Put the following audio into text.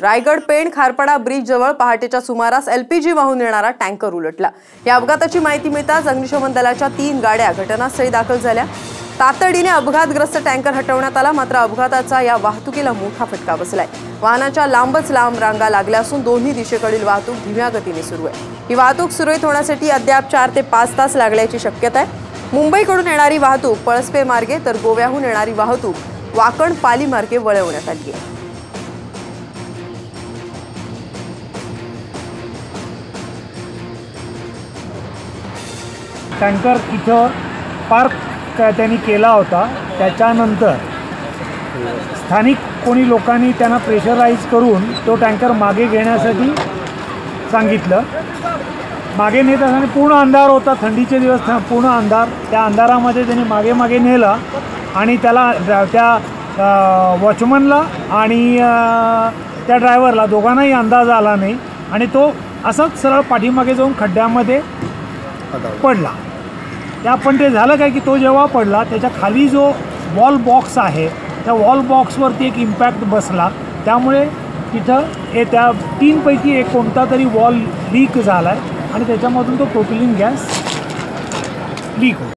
Raigad Pen Kharpada bridge जवळ पहाटेच्या सुमारास एलपीजी वाहून येणारा टँकर उलटला. या अपघाताची माहिती मिळताच अग्निशमन दलाच्या तीन गाड्या घटनास्थळी दाखल झाल्या. तातडीने अपघातग्रस्त टँकर हटवण्यात आला मात्र अपघाताचा या वाहतुकीला मोठा फटका बसलाय. वाहनाच्या लांबच लांब रांगा लागल्या असून दोन्ही दिशेकडील वाहतूक धीम्या गतीने सुरू आहे. ही वाहतूक सुरळीत होण्यासाठी अद्याप चार ते पाच तास लागण्याची शक्यता आहे. मुंबईकडून येणारी वाहतूक पळसपे मार्गे तर गोव्याहून येणारी वाहतूक वाकण पाली मार्गे वळवण्यात आली आहे. टँकर इथं पार्क त्यांनी केला होता. त्याच्यानंतर स्थानिक कोणी लोकांनी त्यांना प्रेशराईज करून तो टँकर मागे घेण्यासाठी सांगितलं. मागे नेत असताना पूर्ण अंधार होता. थंडीचे दिवस पूर्ण अंधार. त्या अंधारामध्ये त्यांनी मागे मागे नेलं आणि त्याला त्या वॉचमनला आणि त्या ड्रायव्हरला दोघांनाही अंदाज आला नाही आणि तो असाच सरळ पाठीमागे जाऊन खड्ड्यामध्ये पडला. त्या पण ते झालं काय की तो जेव्हा पडला त्याच्याखाली जो वॉल बॉक्स आहे त्या वॉल बॉक्सवरती एक इम्पॅक्ट बसला. त्यामुळे तिथं हे त्या तीनपैकी एक कोणता तरी वॉल लीक झाला आहे आणि त्याच्यामधून तो प्रोपिलिंग गॅस लीक होतो.